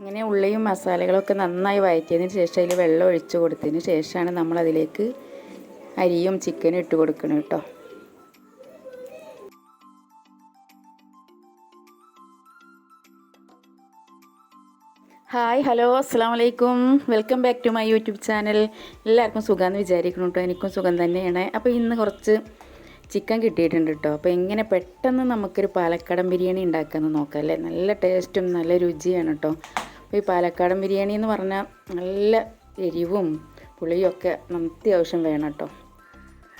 അങ്ങനെ ഉള്ളിയും മസാലകളൊക്കെ നന്നായി വഴറ്റിയതിന് ശേഷം അതിൽ വെള്ളം ഒഴിച്ചു കൊടുത്തതിന് ശേഷമാണ് നമ്മൾ അതിലേക്ക് അരിയും ചിക്കനും ഇട്ട് കൊടുക്കണം കേട്ടോ. ഹായ് ഹലോ അസ്സാം വലൈക്കും welcome back to my YouTube channel. എല്ലാവർക്കും സുഖമെന്ന് വിചാരിക്കണം കേട്ടോ. എനിക്കും സുഖം തന്നെയാണ്. അപ്പോൾ ഇന്ന് കുറച്ച് ചിക്കൻ കിട്ടിയിട്ടുണ്ട് കേട്ടോ. അപ്പോൾ എങ്ങനെ പെട്ടെന്ന് നമുക്കൊരു പാലക്കാടൻ ബിരിയാണി ഉണ്ടാക്കാമെന്ന് നോക്കാം അല്ലേ? നല്ല ടേസ്റ്റും നല്ല രുചിയാണ് കേട്ടോ. ഈ പാലക്കാടൻ ബിരിയാണി എന്ന് പറഞ്ഞാൽ നല്ല എരിവും പുളിയൊക്കെ ഒക്കെ ആവശ്യം വേണം കേട്ടോ.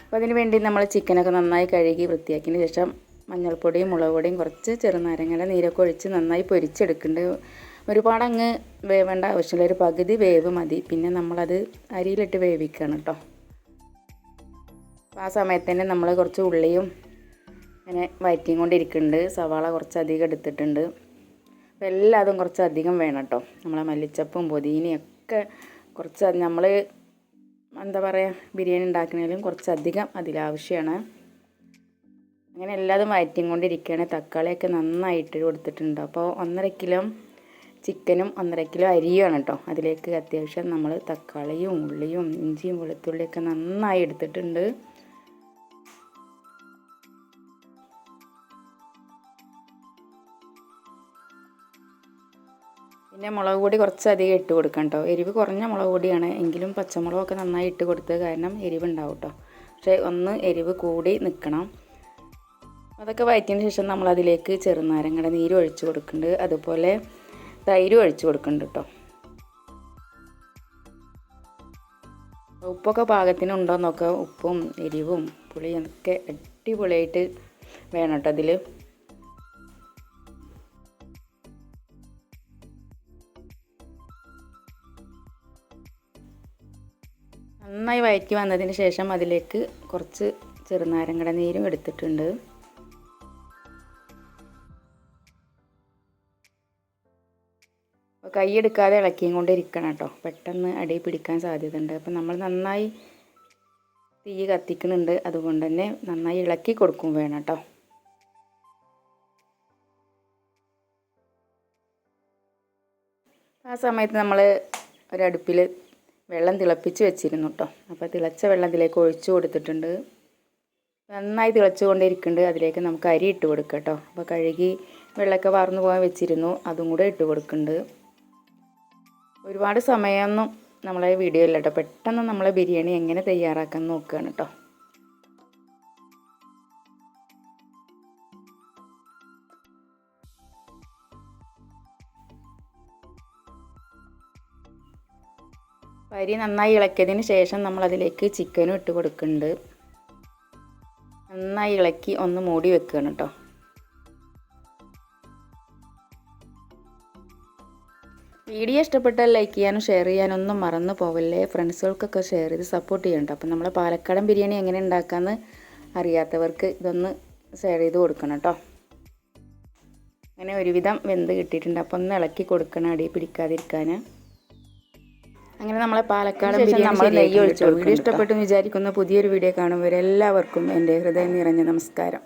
അപ്പോൾ അതിന് വേണ്ടി നമ്മൾ ചിക്കനൊക്കെ നന്നായി കഴുകി വൃത്തിയാക്കിയതിന് ശേഷം മഞ്ഞൾപ്പൊടിയും മുളക് പൊടിയും കുറച്ച് ചെറുനാരങ്ങയുടെ നീരൊക്കെ ഒഴിച്ച് നന്നായി പൊരിച്ചെടുക്കുന്നുണ്ട് ഒരുപാട് അങ്ങ് വേവേണ്ട ആവശ്യമില്ല. ഒരു പകുതി വേവ് മതി. പിന്നെ നമ്മളത് അരിയിലിട്ട് വേവിക്കണം കേട്ടോ. അപ്പോൾ ആ സമയത്ത് തന്നെ നമ്മൾ കുറച്ച് ഉള്ളിയും അങ്ങനെ വയറ്റിയും കൊണ്ടിരിക്കുന്നുണ്ട് സവാള കുറച്ച് അധികം എടുത്തിട്ടുണ്ട്. അപ്പോൾ എല്ലാതും കുറച്ച് അധികം വേണം കേട്ടോ നമ്മളെ മല്ലിച്ചപ്പും പുതിനയും ഒക്കെ കുറച്ച് നമ്മൾ എന്താ പറയുക ബിരിയാണി ഉണ്ടാക്കുന്നതിലും കുറച്ചധികം അതിലാവശ്യമാണ് അങ്ങനെ എല്ലാതും വയറ്റിയും കൊണ്ടിരിക്കുകയാണ് തക്കാളിയൊക്കെ നന്നായിട്ട് കൊടുത്തിട്ടുണ്ട്. അപ്പോൾ ഒന്നര കിലോ ചിക്കനും ഒന്നര കിലോ അരിയുമാണ് കേട്ടോ അതിലേക്ക് അത്യാവശ്യം നമ്മൾ തക്കാളിയും ഉള്ളിയും ഇഞ്ചിയും വെളുത്തുള്ളിയൊക്കെ നന്നായി എടുത്തിട്ടുണ്ട്. പിന്നെ മുളക് പൊടി കുറച്ചധികം ഇട്ട് കൊടുക്കണം കേട്ടോ എരിവ് കുറഞ്ഞ മുളക് പൊടിയാണ്. എങ്കിലും പച്ചമുളകൊക്കെ നന്നായി ഇട്ട് കൊടുത്തത് കാരണം എരിവുണ്ടാവും കേട്ടോ പക്ഷേ ഒന്ന് എരിവ് കൂടി നിൽക്കണം അതൊക്കെ വയറ്റിയതിന് ശേഷം നമ്മൾ അതിലേക്ക് ചെറുനാരങ്ങയുടെ നീര് ഒഴിച്ച് കൊടുക്കുന്നുണ്ട് അതുപോലെ തൈര് ഒഴിച്ച് കൊടുക്കുന്നുണ്ട് കേട്ടോ ഉപ്പൊക്കെ പാകത്തിന് നോക്കുക ഉപ്പും എരിവും പുളിയും ഒക്കെ അടിപൊളിയായിട്ട് വേണം കേട്ടോ അതിൽ നന്നായി വയറ്റി വന്നതിന് ശേഷം അതിലേക്ക് കുറച്ച് ചെറുനാരങ്ങയുടെ നീരും എടുത്തിട്ടുണ്ട്. അപ്പോൾ കൈയെടുക്കാതെ ഇളക്കിയും കൊണ്ടിരിക്കണം കേട്ടോ. പെട്ടെന്ന് അടി പിടിക്കാൻ സാധ്യതയുണ്ട്. അപ്പം നമ്മൾ നന്നായി തീ കത്തിക്കുന്നുണ്ട്. അതുകൊണ്ട് തന്നെ നന്നായി ഇളക്കി കൊടുക്കും വേണം കേട്ടോ. ആ സമയത്ത് നമ്മൾ ഒരടുപ്പിൽ വെള്ളം തിളപ്പിച്ച് വെച്ചിരുന്നു കേട്ടോ അപ്പോൾ തിളച്ച വെള്ളം ഇതിലേക്ക് ഒഴിച്ചു കൊടുത്തിട്ടുണ്ട്. നന്നായി തിളച്ചു കൊണ്ടിരിക്കുന്നുണ്ട് അതിലേക്ക് നമുക്ക് അരി ഇട്ട് കൊടുക്കുക കേട്ടോ അപ്പോൾ കഴുകി വെള്ളമൊക്കെ വാർന്നു പോകാൻ വെച്ചിരുന്നു. അതും കൂടെ ഇട്ട് കൊടുക്കുന്നുണ്ട്. ഒരുപാട് സമയമൊന്നും നമ്മളെ വീഡിയോ ഇല്ല കേട്ടോ പെട്ടെന്ന് നമ്മളെ ബിരിയാണി എങ്ങനെ തയ്യാറാക്കാൻ നോക്കുകയാണ് കേട്ടോ അരി നന്നായി ഇളക്കിയതിന് ശേഷം നമ്മൾ അതിലേക്ക് ചിക്കനും ഇട്ട് കൊടുക്കുന്നുണ്ട്. നന്നായി ഇളക്കി ഒന്ന് മൂടി വെക്കുകയാണ് കേട്ടോ വീഡിയോ ഇഷ്ടപ്പെട്ടാൽ ലൈക്ക് ചെയ്യാനും ഷെയർ ചെയ്യാനും ഒന്നും മറന്നു പോവല്ലേ? ഫ്രണ്ട്സുകൾക്കൊക്കെ ഷെയർ ചെയ്ത് സപ്പോർട്ട് ചെയ്യണ്ട അപ്പം നമ്മൾ പാലക്കാടൻ ബിരിയാണി എങ്ങനെ ഉണ്ടാക്കാമെന്ന് അറിയാത്തവർക്ക് ഇതൊന്ന് ഷെയർ ചെയ്ത് കൊടുക്കണം കേട്ടോ അങ്ങനെ ഒരുവിധം വെന്ത് കിട്ടിയിട്ടുണ്ട്. അപ്പം ഒന്ന് ഇളക്കി കൊടുക്കണം അടി പിടിക്കാതിരിക്കാൻ. അങ്ങനെ നമ്മളെ പാലക്കാട് നമ്മൾ നെയ്യ് ഒഴിച്ചു വീഡിയോ ഇഷ്ടപ്പെട്ടു വിചാരിക്കുന്ന പുതിയൊരു വീഡിയോ കാണുമ്പോൾ എല്ലാവർക്കും എന്റെ ഹൃദയം നിറഞ്ഞ നമസ്കാരം.